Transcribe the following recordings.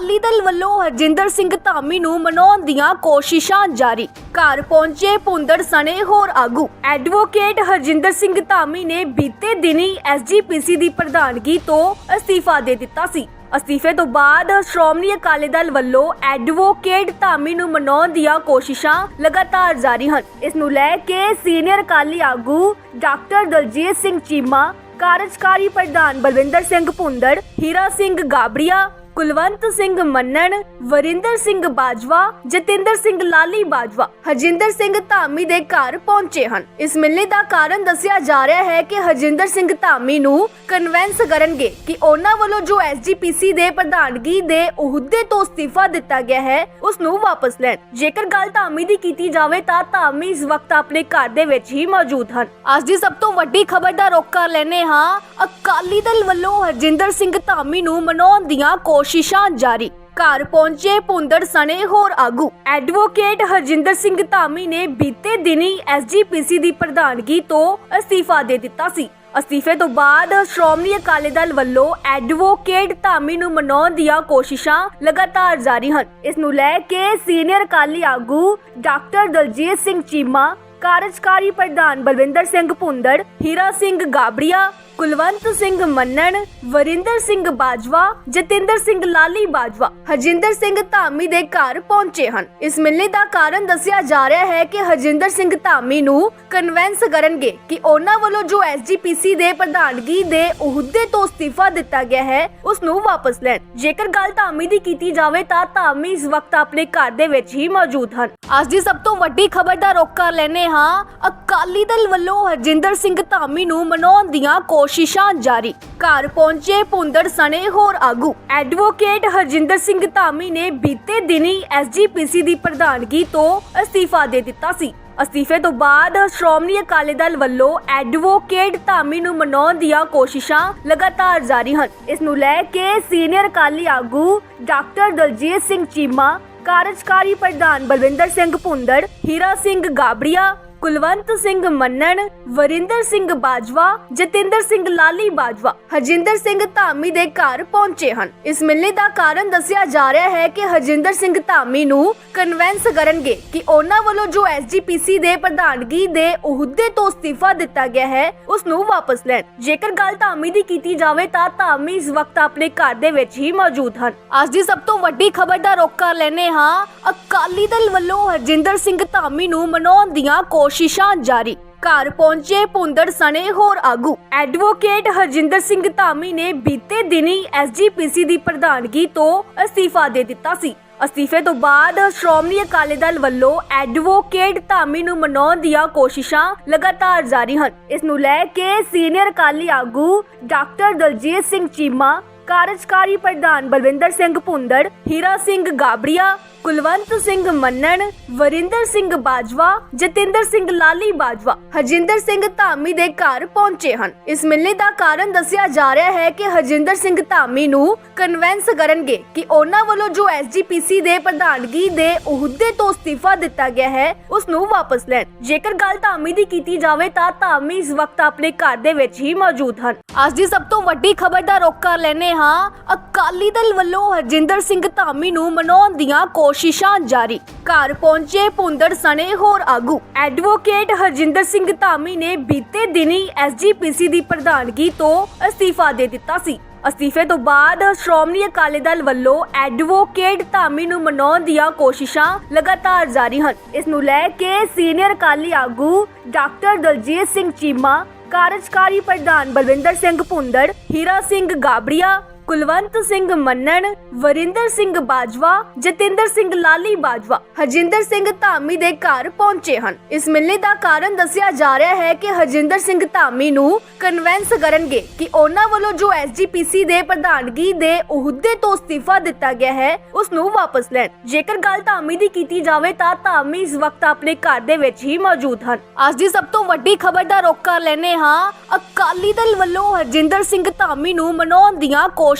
ਅਕਾਲੀ ਦਲ ਵੱਲੋਂ ਹਰਜਿੰਦਰ ਸਿੰਘ ਧਾਮੀ ਨੂੰ ਮਨਾਉਣ ਦੀਆਂ ਕੋਸ਼ਿਸ਼ਾਂ ਜਾਰੀ। ਘਰ ਪਹੁੰਚੇ ਭੁੰਦੜ ਸਣੇ ਹੋਰ ਆਗੂ। ਐਡਵੋਕੇਟ ਹਰਜਿੰਦਰ ਸਿੰਘ ਧਾਮੀ ਨੇ ਬੀਤੇ ਦਿਨੀ ਐਸਜੀਪੀਸੀ ਦੀ ਪ੍ਰਧਾਨਗੀ ਤੋਂ ਅਸਤੀਫਾ ਦੇ ਦਿੱਤਾ ਸੀ। ਅਸਤੀਫੇ ਤੋਂ ਬਾਅਦ ਸ਼੍ਰੋਮਣੀ ਅਕਾਲੀ ਦਲ ਵੱਲੋਂ ਐਡਵੋਕੇਟ ਧਾਮੀ ਨੂੰ ਮਨਾਉਣ ਦੀਆਂ ਕੋਸ਼ਿਸ਼ਾਂ ਲਗਾਤਾਰ ਜਾਰੀ ਹਨ। ਇਸ ਨੂੰ ਲੈ ਕੇ ਸੀਨੀਅਰ ਅਕਾਲੀ ਆਗੂ ਡਾਕਟਰ ਦਲਜੀਤ ਸਿੰਘ ਚੀਮਾ, ਕਾਰਜਕਾਰੀ ਪ੍ਰਧਾਨ ਬਲਵਿੰਦਰ ਸਿੰਘ ਭੁੰਦੜ ਹੀਰਾ ਸਿੰਘ ਗਾਬੜੀਆ ਕੁਲਵੰਤ ਸਿੰਘ ਮੰਨਣ, ਵਰਿੰਦਰ ਸਿੰਘ ਬਾਜਵਾ, ਜਤਿੰਦਰ ਸਿੰਘ ਲਾਲੀ ਬਾਜਵਾ, ਹਰਜਿੰਦਰ ਸਿੰਘ ਧਾਮੀ ਦੇ ਘਰ ਪਹੁੰਚੇ ਹਨ। ਇਸ ਮਿਲਣੀ ਦਾ ਕਾਰਨ ਦੱਸਿਆ ਜਾ ਰਿਹਾ ਹੈ ਕਿ ਹਰਜਿੰਦਰ ਸਿੰਘ ਧਾਮੀ ਨੂੰ ਕਨਵੈਂਸ ਕਰਨਗੇ ਕਿ ਉਹਨਾਂ ਵੱਲੋਂ ਜੋ ਐਸਜੀਪੀਸੀ ਦੇ ਪ੍ਰਧਾਨਗੀ ਦੇ ਅਹੁਦੇ ਤੋਂ ਅਸਤੀਫਾ ਦਿੱਤਾ ਗਿਆ ਹੈ, ਉਸ ਨੂੰ ਵਾਪਸ ਲੈਣ। ਜੇਕਰ ਗੱਲ ਧਾਮੀ ਦੀ ਕੀਤੀ ਜਾਵੇ ਤਾਂ ਧਾਮੀ ਇਸ ਵਕਤ ਆਪਣੇ ਘਰ ਦੇ ਵਿੱਚ ਹੀ ਮੌਜੂਦ ਹਨ। ਅੱਜ ਦੀ ਸਭ ਤੋਂ ਵੱਡੀ ਖਬਰ ਦਾ ਰੁੱਖ ਕਰ ਲੈਨੇ ਹਾਂ। ਅਕਾਲੀ ਦਲ ਵੱਲੋਂ ਹਰਜਿੰਦਰ ਸਿੰਘ ਧਾਮੀ ਨੂੰ ਮਨਾਉਣ ਦੀਆਂ ਕੋਸ਼ਿਸ਼ਾਂ ਜਾਰੀ। ਘਰ ਪਹੁੰਚੇ ਭੁੰਦੜ ਸਣੇ ਹੋਰ ਆਗੂ। ਐਡਵੋਕੇਟ ਹਰਜਿੰਦਰ ਸਿੰਘ ਧਾਮੀ ਨੇ ਬੀਤੇ ਦਿਨੀ ਐਸਜੀਪੀਸੀ ਦੀ ਪ੍ਰਧਾਨਗੀ ਤੋਂ ਅਸਤੀਫਾ ਦੇ ਦਿੱਤਾ ਸੀ। ਅਸਤੀਫੇ ਤੋਂ ਬਾਅਦ ਸ਼੍ਰੋਮਣੀ ਅਕਾਲੀ ਦਲ ਵੱਲੋਂ ਐਡਵੋਕੇਟ ਧਾਮੀ ਨੂੰ ਮਨਾਉਣ ਦੀਆਂ ਕੋਸ਼ਿਸ਼ਾਂ ਲਗਾਤਾਰ ਜਾਰੀ ਹਨ। ਇਸ ਨੂੰ ਲੈ ਕੇ ਸੀਨੀਅਰ ਅਕਾਲੀ ਆਗੂ ਡਾਕਟਰ ਦਲਜੀਤ ਸਿੰਘ ਚੀਮਾ, ਕਾਰਜਕਾਰੀ ਪ੍ਰਧਾਨ ਬਲਵਿੰਦਰ ਸਿੰਘ ਭੁੰਦੜ ਹੀਰਾ ਸਿੰਘ ਗਾਬੜੀਆ ਕੁਲਵੰਤ ਸਿੰਘ ਮੰਨਣ, ਵਰਿੰਦਰ ਸਿੰਘ ਬਾਜਵਾ, ਜਤਿੰਦਰ ਸਿੰਘ ਲਾਲੀ ਬਾਜਵਾ, ਹਰਜਿੰਦਰ ਸਿੰਘ ਧਾਮੀ ਦੇ ਘਰ ਪਹੁੰਚੇ ਹਨ। ਇਸ ਮਿਲਣੀ ਦਾ ਕਾਰਨ ਦੱਸਿਆ ਜਾ ਰਿਹਾ ਹੈ ਕਿ ਹਰਜਿੰਦਰ ਸਿੰਘ ਧਾਮੀ ਨੂੰ ਕਨਵੈਂਸ ਕਰਨਗੇ ਕਿ ਉਹਨਾਂ ਵੱਲੋਂ ਜੋ ਐਸਜੀਪੀਸੀ ਦੇ ਪ੍ਰਧਾਨਗੀ ਦੇ ਅਹੁਦੇ ਤੋਂ ਅਸਤੀਫਾ ਦਿੱਤਾ ਗਿਆ ਹੈ ਉਸ ਨੂੰ ਵਾਪਸ ਲੈਣ। ਜੇਕਰ ਗੱਲ ਧਾਮੀ ਦੀ ਕੀਤੀ ਜਾਵੇ ਤਾਂ ਧਾਮੀ ਇਸ ਵਕਤ ਆਪਣੇ ਘਰ ਦੇ ਵਿੱਚ ਹੀ ਮੌਜੂਦ ਹਨ। ਅੱਜ ਦੀ ਸਭ ਤੋਂ ਵੱਡੀ ਖਬਰ ਦਾ ਰੁੱਖ ਕਰ ਲੈਨੇ ਹਾਂ। ਅਕਾਲੀ ਦਲ ਵੱਲੋਂ ਹਰਜਿੰਦਰ ਸਿੰਘ ਧਾਮੀ ਨੂੰ ਮਨਾਉਣ ਦੀਆਂ ਕੋਸ਼ਿਸ਼ਾਂ ਕੋਸ਼ਿਸ਼ਾਂ ਜਾਰੀ। ਘਰ ਪਹੁੰਚੇ ਭੁੰਦੜ ਸਣੇ ਹੋਰ ਆਗੂ। ਐਡਵੋਕੇਟ ਹਰਜਿੰਦਰ ਸਿੰਘ ਧਾਮੀ ਨੇ ਬੀਤੇ ਦਿਨੀ ਐਸਜੀਪੀਸੀ ਦੀ ਪ੍ਰਧਾਨਗੀ ਤੋਂ ਅਸਤੀਫਾ ਦੇ ਦਿੱਤਾ ਸੀ। ਅਸਤੀਫੇ ਤੋਂ ਬਾਅਦ ਸ਼੍ਰੋਮਣੀ ਅਕਾਲੀ ਦਲ ਵੱਲੋਂ ਐਡਵੋਕੇਟ ਧਾਮੀ ਨੂੰ ਮਨਾਉਣ ਦੀਆਂ ਕੋਸ਼ਿਸ਼ਾਂ ਲਗਾਤਾਰ ਜਾਰੀ ਹਨ। ਇਸ ਨੂੰ ਲੈ ਕੇ ਸੀਨੀਅਰ ਅਕਾਲੀ ਆਗੂ ਡਾਕਟਰ ਦਲਜੀਤ ਸਿੰਘ ਚੀਮਾ, ਕਾਰਜਕਾਰੀ ਪ੍ਰਧਾਨ ਬਲਵਿੰਦਰ ਸਿੰਘ ਭੁੰਦੜ, ਹੀਰਾ ਸਿੰਘ ਗਾਬਰੀਆ ਕੁਲਵੰਤ ਸਿੰਘ ਮੰਨਣ, ਵਰਿੰਦਰ ਸਿੰਘ ਬਾਜਵਾ, ਜਤਿੰਦਰ ਸਿੰਘ ਲਾਲੀ ਬਾਜਵਾ, ਹਰਜਿੰਦਰ ਸਿੰਘ ਧਾਮੀ ਦੇ ਘਰ ਪਹੁੰਚੇ ਹਨ। ਇਸ ਮਿਲਣੀ ਦਾ ਕਾਰਨ ਦੱਸਿਆ ਜਾ ਰਿਹਾ ਹੈ ਕਿ ਹਰਜਿੰਦਰ ਸਿੰਘ ਧਾਮੀ ਨੂੰ ਕਨਵੈਂਸ ਕਰਨਗੇ ਕਿ ਉਹਨਾਂ ਵੱਲੋਂ ਜੋ ਐਸਜੀਪੀਸੀ ਦੇ ਪ੍ਰਧਾਨਗੀ ਦੇ ਅਹੁਦੇ ਤੋਂ ਅਸਤੀਫਾ ਦਿੱਤਾ ਗਿਆ ਹੈ, ਉਸ ਨੂੰ ਵਾਪਸ ਲੈਣ। ਜੇਕਰ ਗੱਲ ਧਾਮੀ ਦੀ ਕੀਤੀ ਜਾਵੇ ਤਾਂ ਧਾਮੀ ਇਸ ਵਕਤ ਆਪਣੇ ਘਰ ਦੇ ਵਿੱਚ ਹੀ ਮੌਜੂਦ ਹਨ। ਅੱਜ ਦੀ ਸਭ ਤੋਂ ਵੱਡੀ ਖਬਰ ਦਾ ਰੋਕ ਕਰ ਲੈਨੇ ਹਾਂ। ਅਕਾਲੀ ਦਲ ਵੱਲੋਂ ਹਰਜਿੰਦਰ ਸਿੰਘ ਧਾਮੀ ਨੂੰ ਮਨਾਉਣ ਦੀਆਂ ਕੋਸ਼ਿਸ਼ਾਂ ਕੋਸ਼ਿਸ਼ਾਂ ਜਾਰੀ। ਘਰ ਪਹੁੰਚੇ ਭੁੰਦੜ ਸਣੇ ਹੋਰ ਆਗੂ। ਐਡਵੋਕੇਟ ਹਰਜਿੰਦਰ ਸਿੰਘ ਧਾਮੀ ਨੇ ਬੀਤੇ ਦਿਨੀ ਐਸਜੀਪੀਸੀ ਦੀ ਪ੍ਰਧਾਨਗੀ ਤੋਂ ਅਸਤੀਫਾ ਦੇ ਦਿੱਤਾ ਸੀ। ਅਸਤੀਫੇ ਤੋਂ ਬਾਅਦ ਸ਼੍ਰੋਮਣੀ ਅਕਾਲੀ ਦਲ ਵੱਲੋਂ ਐਡਵੋਕੇਟ ਧਾਮੀ ਨੂੰ ਮਨਾਉਣ ਦੀਆਂ ਕੋਸ਼ਿਸ਼ਾਂ ਲਗਾਤਾਰ ਜਾਰੀ ਹਨ। ਇਸ ਨੂੰ ਲੈ ਕੇ ਸੀਨੀਅਰ ਅਕਾਲੀ ਆਗੂ ਡਾਕਟਰ ਦਲਜੀਤ ਸਿੰਘ ਚੀਮਾ, ਕਾਰਜਕਾਰੀ ਪ੍ਰਧਾਨ ਬਲਵਿੰਦਰ ਸਿੰਘ ਭੁੰਦੜ, ਹੀਰਾ ਸਿੰਘ ਗਾਬੜੀਆ ਕੁਲਵੰਤ ਸਿੰਘ ਮੰਨਣ, ਵਰਿੰਦਰ ਸਿੰਘ ਬਾਜਵਾ, ਜਤਿੰਦਰ ਸਿੰਘ ਲਾਲੀ ਬਾਜਵਾ, ਹਰਜਿੰਦਰ ਸਿੰਘ ਧਾਮੀ ਦੇ ਘਰ ਪਹੁੰਚੇ ਹਨ। ਇਸ ਮਿਲਣੀ ਦਾ ਕਾਰਨ ਦੱਸਿਆ ਜਾ ਰਿਹਾ ਹੈ ਕਿ ਹਰਜਿੰਦਰ ਸਿੰਘ ਧਾਮੀ ਨੂੰ ਕਨਵੈਂਸ ਕਰਨਗੇ ਕਿ ਉਹਨਾਂ ਵੱਲੋਂ ਜੋ ਐਸਜੀਪੀਸੀ ਦੇ ਪ੍ਰਧਾਨਗੀ ਦੇ ਅਹੁਦੇ ਤੋਂ ਅਸਤੀਫਾ ਦਿੱਤਾ ਗਿਆ ਹੈ, ਉਸ ਨੂੰ ਵਾਪਸ ਲੈਣ। ਜੇਕਰ ਗੱਲ ਧਾਮੀ ਦੀ ਕੀਤੀ ਜਾਵੇ ਤਾਂ ਧਾਮੀ ਇਸ ਵਕਤ ਆਪਣੇ ਘਰ ਦੇ ਵਿੱਚ ਹੀ ਮੌਜੂਦ ਹਨ। ਅੱਜ ਦੀ ਸਭ ਤੋਂ ਵੱਡੀ ਖਬਰ ਦਾ ਰੋਕਾ ਕਰ ਲੈਨੇ ਹਾਂ। ਅਕਾਲੀ ਦਲ ਵੱਲੋਂ ਹਰਜਿੰਦਰ ਸਿੰਘ ਧਾਮੀ ਨੂੰ ਮਨਾਉਣ ਦੀਆਂ ਕੋ ਕੋਸ਼ਿਸ਼ਾਂ ਜਾਰੀ। ਘਰ ਪਹੁੰਚੇ ਭੁੰਦੜ ਸਣੇ ਹੋਰ ਆਗੂ। ਐਡਵੋਕੇਟ ਹਰਜਿੰਦਰ ਸਿੰਘ ਧਾਮੀ ਨੇ ਬੀਤੇ ਦਿਨੀ ਐਸਜੀਪੀਸੀ ਦੀ ਪ੍ਰਧਾਨਗੀ ਤੋਂ ਅਸਤੀਫਾ ਦੇ ਦਿੱਤਾ ਸੀ। ਅਸਤੀਫੇ ਤੋਂ ਬਾਅਦ ਸ਼੍ਰੋਮਣੀ ਅਕਾਲੀ ਦਲ ਵੱਲੋਂ ਐਡਵੋਕੇਟ ਧਾਮੀ ਨੂੰ ਮਨਾਉਣ ਦੀਆਂ ਕੋਸ਼ਿਸ਼ਾਂ ਲਗਾਤਾਰ ਜਾਰੀ ਹਨ। ਇਸ ਨੂੰ ਲੈ ਕੇ ਸੀਨੀਅਰ ਅਕਾਲੀ ਆਗੂ ਡਾਕਟਰ ਦਲਜੀਤ ਸਿੰਘ ਚੀਮਾ, ਕਾਰਜਕਾਰੀ ਪ੍ਰਧਾਨ ਬਲਵਿੰਦਰ ਸਿੰਘ ਭੁੰਦੜ, ਹੀਰਾ ਸਿੰਘ ਗਾਬੜੀਆ ਕੁਲਵੰਤ ਸਿੰਘ ਮੰਨਣ, ਵਰਿੰਦਰ ਸਿੰਘ ਬਾਜਵਾ, ਜਤਿੰਦਰ ਸਿੰਘ ਲਾਲੀ ਬਾਜਵਾ, ਹਰਜਿੰਦਰ ਸਿੰਘ ਧਾਮੀ ਦੇ ਘਰ ਪਹੁੰਚੇ ਹਨ। ਇਸ ਮਿਲਣੀ ਦਾ ਕਾਰਨ ਦੱਸਿਆ ਜਾ ਰਿਹਾ ਹੈ ਕਿ ਹਰਜਿੰਦਰ ਸਿੰਘ ਧਾਮੀ ਨੂੰ ਕਨਵੈਂਸ ਕਰਨਗੇ ਕਿ ਉਹਨਾਂ ਵੱਲੋਂ ਜੋ ਐਸਜੀਪੀਸੀ ਦੇ ਪ੍ਰਧਾਨਗੀ ਦੇ ਅਹੁਦੇ ਤੋਂ ਅਸਤੀਫਾ ਦਿੱਤਾ ਗਿਆ ਹੈ, ਉਸ ਨੂੰ ਵਾਪਸ ਲੈਣ। ਜੇਕਰ ਗੱਲ ਧਾਮੀ ਦੀ ਕੀਤੀ ਜਾਵੇ ਤਾਂ ਧਾਮੀ ਇਸ ਵਕਤ ਆਪਣੇ ਘਰ ਦੇ ਵਿੱਚ ਹੀ ਮੌਜੂਦ ਹਨ। ਅੱਜ ਦੀ ਸਭ ਤੋਂ ਵੱਡੀ ਖਬਰ ਦਾ ਰੋਕਾ ਕਰ ਲੈਨੇ ਹਾਂ। ਅਕਾਲੀ ਦਲ ਵੱਲੋਂ ਹਰਜਿੰਦਰ ਸਿੰਘ ਧਾਮੀ ਨੂੰ ਮਨਾਉਣ ਦੀਆਂ ਕੋਸ਼ਿਸ਼ਾਂ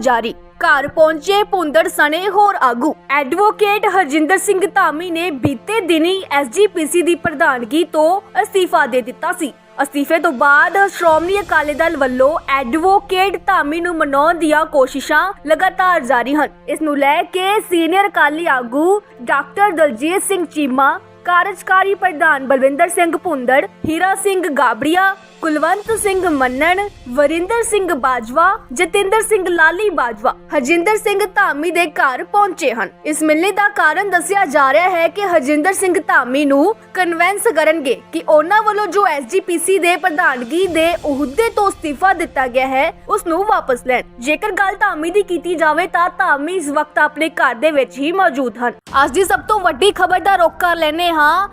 ਜਾਰੀ। ਘਰ ਪਹੁੰਚੇ ਭੁੰਦੜ ਸਣੇ ਹੋਰ ਆਗੂ। ਐਡਵੋਕੇਟ ਹਰਜਿੰਦਰ ਸਿੰਘ ਧਾਮੀ ਨੇ ਬੀਤੇ ਦਿਨੀ ਐਸਜੀਪੀਸੀ ਦੀ ਪ੍ਰਧਾਨਗੀ ਤੋਂ ਅਸਤੀਫਾ ਦੇ ਦਿੱਤਾ ਸੀ। ਅਸਤੀਫੇ ਤੋਂ ਬਾਅਦ ਸ਼੍ਰੋਮਣੀ ਅਕਾਲੀ ਦਲ ਵੱਲੋਂ ਐਡਵੋਕੇਟ ਧਾਮੀ ਨੂੰ ਮਨਾਉਣ ਦੀਆਂ ਕੋਸ਼ਿਸ਼ਾਂ ਲਗਾਤਾਰ ਜਾਰੀ ਹਨ। ਇਸ ਨੂੰ ਲੈ ਕੇ ਸੀਨੀਅਰ ਅਕਾਲੀ ਆਗੂ ਡਾਕਟਰ ਦਲਜੀਤ ਸਿੰਘ ਚੀਮਾ, ਕਾਰਜਕਾਰੀ ਪ੍ਰਧਾਨ ਬਲਵਿੰਦਰ ਸਿੰਘ ਭੁੰਦੜ, ਹੀਰਾ ਸਿੰਘ ਗਾਬੜੀਆ ਕੁਲਵੰਤ ਸਿੰਘ ਮੰਨਣ, ਵਰਿੰਦਰ ਸਿੰਘ ਬਾਜਵਾ, ਜਤਿੰਦਰ ਸਿੰਘ ਲਾਲੀ ਬਾਜਵਾ, ਹਰਜਿੰਦਰ ਸਿੰਘ ਧਾਮੀ ਦੇ ਘਰ ਪਹੁੰਚੇ ਹਨ। ਇਸ ਮਿਲਣੀ ਦਾ ਕਾਰਨ ਦੱਸਿਆ ਜਾ ਰਿਹਾ ਹੈ ਕਿ ਹਰਜਿੰਦਰ ਸਿੰਘ ਧਾਮੀ ਨੂੰ ਕਨਵੈਂਸ ਕਰਨਗੇ ਕਿ ਉਹਨਾਂ ਵੱਲੋਂ ਜੋ ਐਸਜੀਪੀਸੀ ਦੇ ਪ੍ਰਧਾਨਗੀ ਦੇ ਅਹੁਦੇ ਤੋਂ ਅਸਤੀਫਾ ਦਿੱਤਾ ਗਿਆ ਹੈ, ਉਸ ਨੂੰ ਵਾਪਸ ਲੈਣ। ਜੇਕਰ ਗੱਲ ਧਾਮੀ ਦੀ ਕੀਤੀ ਜਾਵੇ ਤਾਂ ਧਾਮੀ ਇਸ ਵਕਤ ਆਪਣੇ ਘਰ ਦੇ ਵਿੱਚ ਹੀ ਮੌਜੂਦ ਹਨ। ਅੱਜ ਦੀ ਸਭ ਤੋਂ ਵੱਡੀ ਖਬਰ ਦਾ ਰੁੱਖ ਕਰ ਲੈਨੇ ਹਾਂ।